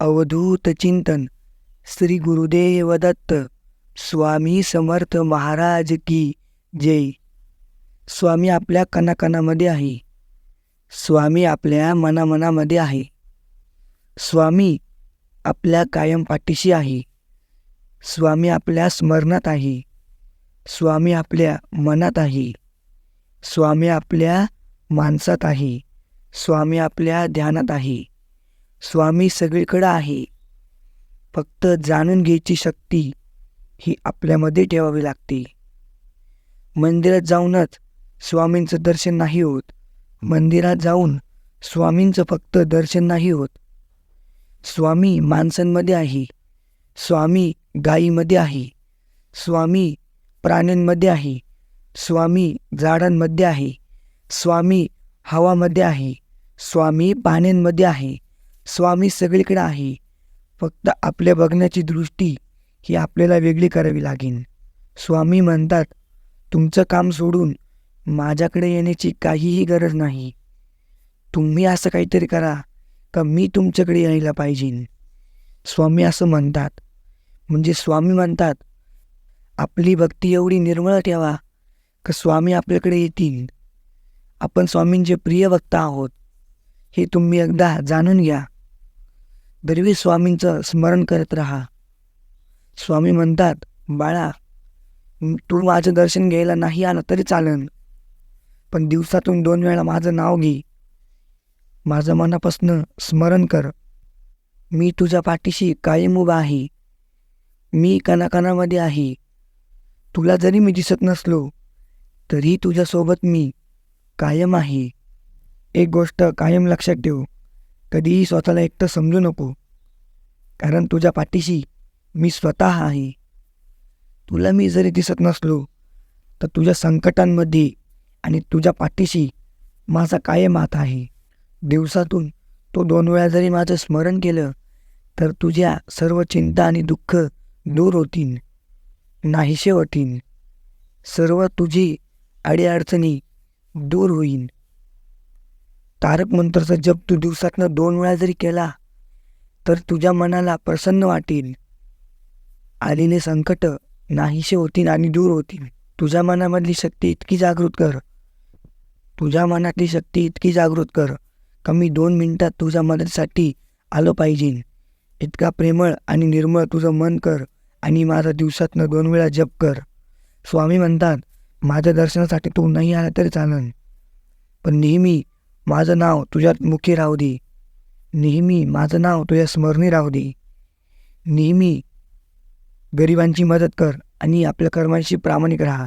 अवधूत चिंतन श्री गुरुदेव दत्त स्वामी समर्थ महाराज की जय. स्वामी आपल्या कणाकणामध्ये आहे. स्वामी आपल्या मनामनामध्ये आहे. स्वामी आपल्या कायम पाठीशी आहे. स्वामी आपल्या स्मरणात आहे. स्वामी आपल्या मनात आहे. स्वामी आपल्या माणसात आहे. स्वामी आपल्या ध्यानात आहे. स्वामी सगळीकडं आहे. फक्त जाणून घ्यायची शक्ती ही आपल्यामध्ये ठेवावी लागते. मंदिरात जाऊनच स्वामींचं दर्शन नाही होत. मंदिरात जाऊन स्वामींचं फक्त दर्शन नाही होत. स्वामी माणसांमध्ये आहे. स्वामी गायीमध्ये आहे. स्वामी प्राण्यांमध्ये आहे. स्वामी झाडांमध्ये आहे. स्वामी हवामध्ये आहे. स्वामी पाण्यांमध्ये आहे. स्वामी सगळीकडे आहे. फक्त आपल्या बघण्याची दृष्टी ही आपल्याला वेगळी करावी लागेल. स्वामी म्हणतात तुमचं काम सोडून माझ्याकडे येण्याची काहीही गरज नाही. तुम्ही असं काहीतरी करा का मी तुमच्याकडे यायला पाहिजे स्वामी असं म्हणतात. म्हणजे स्वामी म्हणतात आपली भक्ती एवढी निर्मळ ठेवा का स्वामी आपल्याकडे येतील. आपण स्वामींचे प्रिय वक्ता आहोत. हे तुम्ही एकदा जाणून घ्या. दरवी स्वामींचं स्मरण करत राहा. स्वामी म्हणतात बाळा तू माझं दर्शन घ्यायला नाही आलं तरी चालन. पण दिवसातून दोन वेळा माझं नाव घे. माझं मनापासनं स्मरण कर. मी तुझ्या पाठीशी कायम उभा आहे. मी कणाकणामध्ये आहे. तुला जरी मी दिसत नसलो तरी तुझ्यासोबत मी कायम आहे. एक गोष्ट कायम लक्षात ठेव. कधीही स्वतःला एकटं समजू नको. कारण तुझ्या पाठीशी मी स्वतः आहे. तुला मी जरी दिसत नसलो तर तुझ्या संकटांमध्ये आणि तुझ्या पाठीशी माझा कायम हात आहे. दिवसातून तो दोन वेळा जरी माझं स्मरण केलं तर तुझ्या सर्व चिंता आणि दुःख दूर होतील. नाहीसे होतील सर्व तुझी अडीअडचणी दूर होईल तारक मंत्राचा जप तू दिवसातनं दोन वेळा जरी केला तर तुझ्या मनाला प्रसन्न वाटेल. आलेले संकट नाहीसे होतील आणि दूर होतील. तुझ्या मनामधली शक्ती इतकी जागृत कर. तुझ्या मनातली शक्ती इतकी जागृत कर. कमी दोन मिनिटात तुझ्या मदतीसाठी आलं पाहिजे. इतका प्रेमळ आणि निर्मळ तुझं मन कर आणि माझा दिवसातनं दोन वेळा जप कर. स्वामी म्हणतात माझ्या दर्शनासाठी तू नाही आला तरी चालन. पण नेहमी माझं नाव तुझ्यात मुखी राहू दे. नेहमी माझं नाव तुझ्या स्मरणी राहू दे. नेहमी गरिबांची मदत कर आणि आपल्या कर्मांशी प्रामाणिक राहा.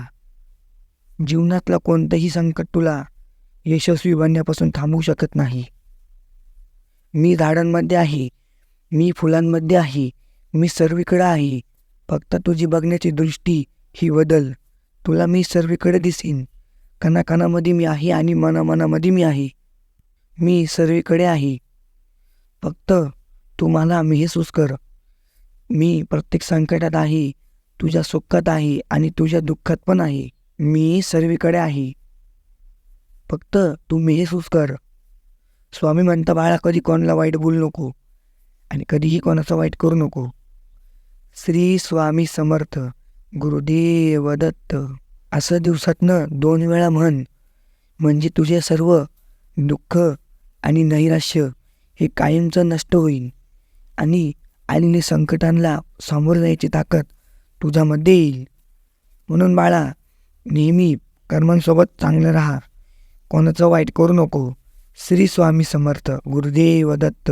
जीवनातलं कोणतंही संकट तुला यशस्वी बनण्यापासून थांबवू शकत नाही. मी झाडांमध्ये आहे. मी फुलांमध्ये आहे. मी सर्वीकडे आहे. फक्त तुझी बघण्याची दृष्टी ही बदल. तुला मी सर्वीकडे दिसेन. कणाकणामध्ये मी आहे आणि मनामनामध्ये मी आहे. मी सर्वीकडे आहे. फक्त तू मला मेहसूस कर. मी प्रत्येक संकटात आहे तुझ्या सुखात आहे आणि तुझ्या दुःखात पण आहे. मी सर्वीकडे आहे. फक्त तू मेहसूस कर. स्वामी म्हणता बाळा कधी कोणाला वाईट बोलू नको आणि कधीही कोणाचं वाईट करू नको. श्री स्वामी समर्थ गुरुदेव दत्त असं दिवसातनं दोन वेळा म्हण म्हणजे तुझे सर्व दुःख आणि नैराश्य हे कायमचं नष्ट होईल आणि आलेले संकटांना सामोरं जायची ताकद तुझ्यामध्ये येईल. म्हणून बाळा नेहमी कर्मांसोबत चांगलं राहा. कोणाचं वाईट करू नको. श्री स्वामी समर्थ. गुरुदेव दत्त.